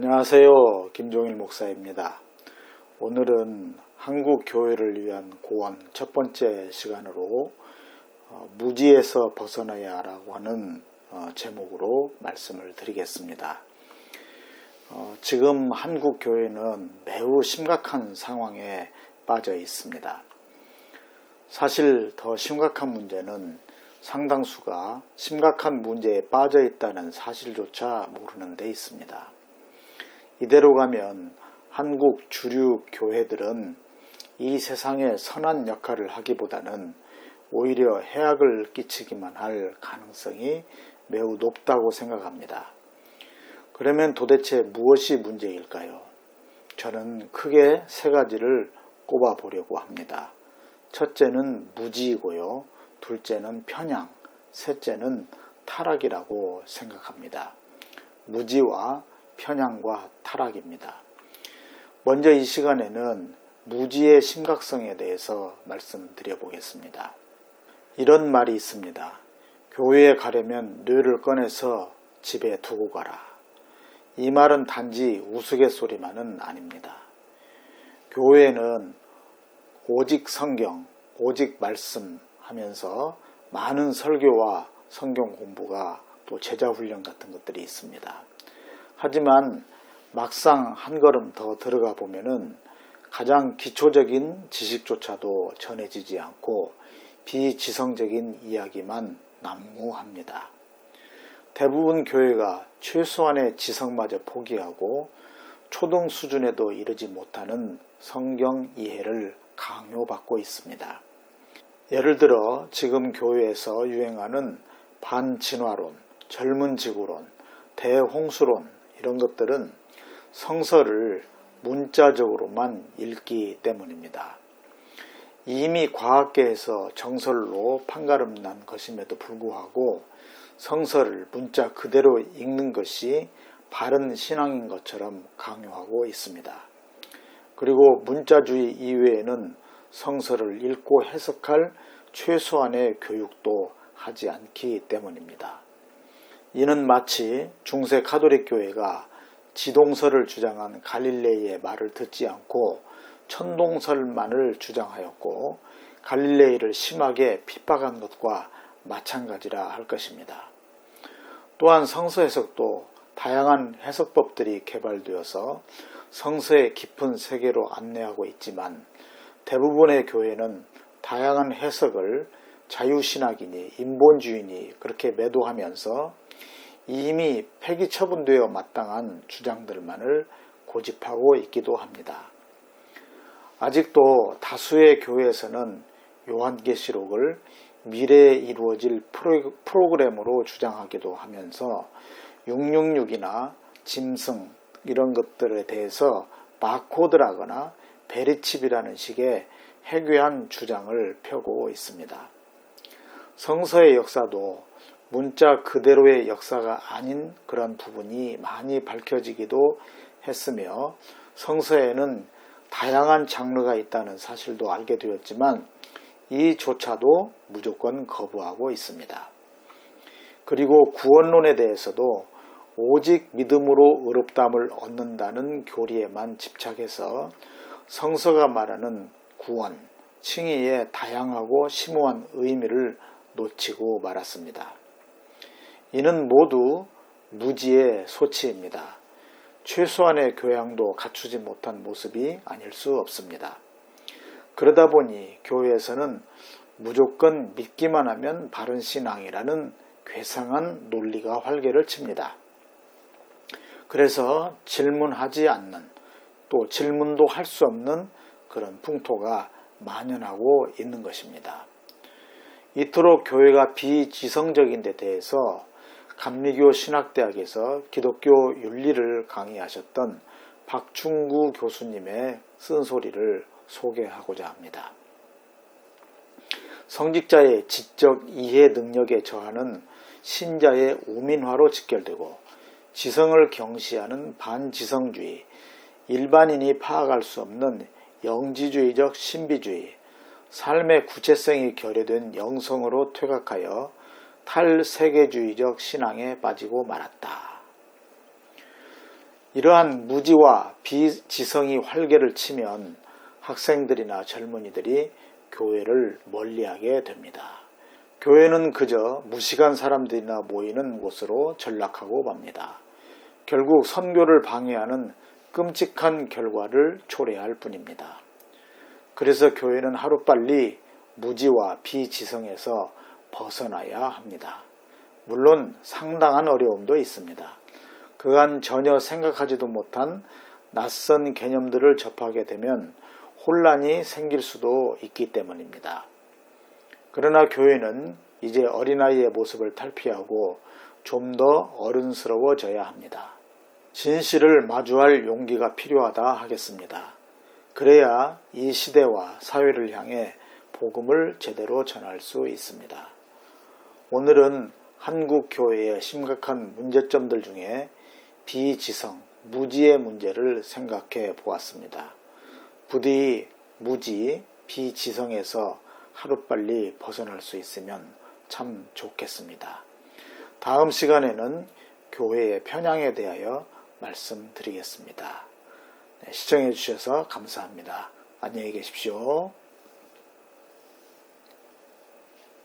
안녕하세요. 김종일 목사입니다. 오늘은 한국 교회를 위한 고원 첫 번째 시간으로 어, 무지에서 벗어나야 라고 하는 어, 제목으로 말씀을 드리겠습니다. 어, 지금 한국 교회는 매우 심각한 상황에 빠져 있습니다. 사실 더 심각한 문제는 상당수가 심각한 문제에 빠져 있다는 사실조차 모르는 데 있습니다. 이대로 가면 한국 주류 교회들은 이 세상에 선한 역할을 하기보다는 오히려 해악을 끼치기만 할 가능성이 매우 높다고 생각합니다. 그러면 도대체 무엇이 문제일까요? 저는 크게 세 가지를 꼽아 보려고 합니다. 첫째는 무지이고요. 둘째는 편향, 셋째는 타락이라고 생각합니다. 무지와 편향과 타락입니다. 먼저 이 시간에는 무지의 심각성에 대해서 말씀드려 보겠습니다. 이런 말이 있습니다. 교회에 가려면 뇌를 꺼내서 집에 두고 가라. 이 말은 단지 우스갯소리만은 아닙니다. 교회는 오직 성경, 오직 말씀 하면서 많은 설교와 성경 공부가 또 제자 훈련 같은 것들이 있습니다. 하지만 막상 한 걸음 더 들어가 보면은 가장 기초적인 지식조차도 전해지지 않고 비지성적인 이야기만 난무합니다. 대부분 교회가 최소한의 지성마저 포기하고 초등 수준에도 이르지 못하는 성경 이해를 강요받고 있습니다. 예를 들어 지금 교회에서 유행하는 반진화론, 젊은 지구론, 대홍수론 이런 것들은 성서를 문자적으로만 읽기 때문입니다. 이미 과학계에서 정설로 판가름 난 것임에도 불구하고 성서를 문자 그대로 읽는 것이 바른 신앙인 것처럼 강요하고 있습니다. 그리고 문자주의 이외에는 성서를 읽고 해석할 최소한의 교육도 하지 않기 때문입니다. 이는 마치 중세 카톨릭 교회가 지동설을 주장한 갈릴레이의 말을 듣지 않고 천동설만을 주장하였고 갈릴레이를 심하게 핍박한 것과 마찬가지라 할 것입니다. 또한 성서 해석도 다양한 해석법들이 개발되어서 성서의 깊은 세계로 안내하고 있지만 대부분의 교회는 다양한 해석을 자유신학이니 인본주의니 그렇게 매도하면서 이미 폐기 처분되어 마땅한 주장들만을 고집하고 있기도 합니다. 아직도 다수의 교회에서는 요한계시록을 미래에 이루어질 프로그램으로 주장하기도 하면서 666이나 짐승 이런 것들에 대해서 바코드라거나 베리칩이라는 식의 해괴한 주장을 펴고 있습니다. 성서의 역사도 문자 그대로의 역사가 아닌 그런 부분이 많이 밝혀지기도 했으며 성서에는 다양한 장르가 있다는 사실도 알게 되었지만 이조차도 무조건 거부하고 있습니다. 그리고 구원론에 대해서도 오직 믿음으로 의롭담을 얻는다는 교리에만 집착해서 성서가 말하는 구원, 칭의의 다양하고 심오한 의미를 놓치고 말았습니다. 이는 모두 무지의 소치입니다. 최소한의 교양도 갖추지 못한 모습이 아닐 수 없습니다. 그러다 보니 교회에서는 무조건 믿기만 하면 바른 신앙이라는 괴상한 논리가 활개를 칩니다. 그래서 질문하지 않는 또 질문도 할 수 없는 그런 풍토가 만연하고 있는 것입니다. 이토록 교회가 비지성적인 데 대해서 감리교 신학대학에서 기독교 윤리를 강의하셨던 박충구 교수님의 쓴소리를 소개하고자 합니다. 성직자의 지적 이해 능력에 저하는 신자의 우민화로 직결되고 지성을 경시하는 반지성주의, 일반인이 파악할 수 없는 영지주의적 신비주의, 삶의 구체성이 결여된 영성으로 퇴각하여 탈세계주의적 신앙에 빠지고 말았다. 이러한 무지와 비지성이 활개를 치면 학생들이나 젊은이들이 교회를 멀리하게 됩니다. 교회는 그저 무식한 사람들이나 모이는 곳으로 전락하고 맙니다. 결국 선교를 방해하는 끔찍한 결과를 초래할 뿐입니다. 그래서 교회는 하루빨리 무지와 비지성에서 벗어나야 합니다. 물론 상당한 어려움도 있습니다. 그간 전혀 생각하지도 못한 낯선 개념들을 접하게 되면 혼란이 생길 수도 있기 때문입니다. 그러나 교회는 이제 어린아이의 모습을 탈피하고 좀 더 어른스러워져야 합니다. 진실을 마주할 용기가 필요하다 하겠습니다. 그래야 이 시대와 사회를 향해 복음을 제대로 전할 수 있습니다. 오늘은 한국 교회의 심각한 문제점들 중에 비지성, 무지의 문제를 생각해 보았습니다. 부디 무지, 비지성에서 하루빨리 벗어날 수 있으면 참 좋겠습니다. 다음 시간에는 교회의 편향에 대하여 말씀드리겠습니다. 네, 시청해 주셔서 감사합니다. 안녕히 계십시오.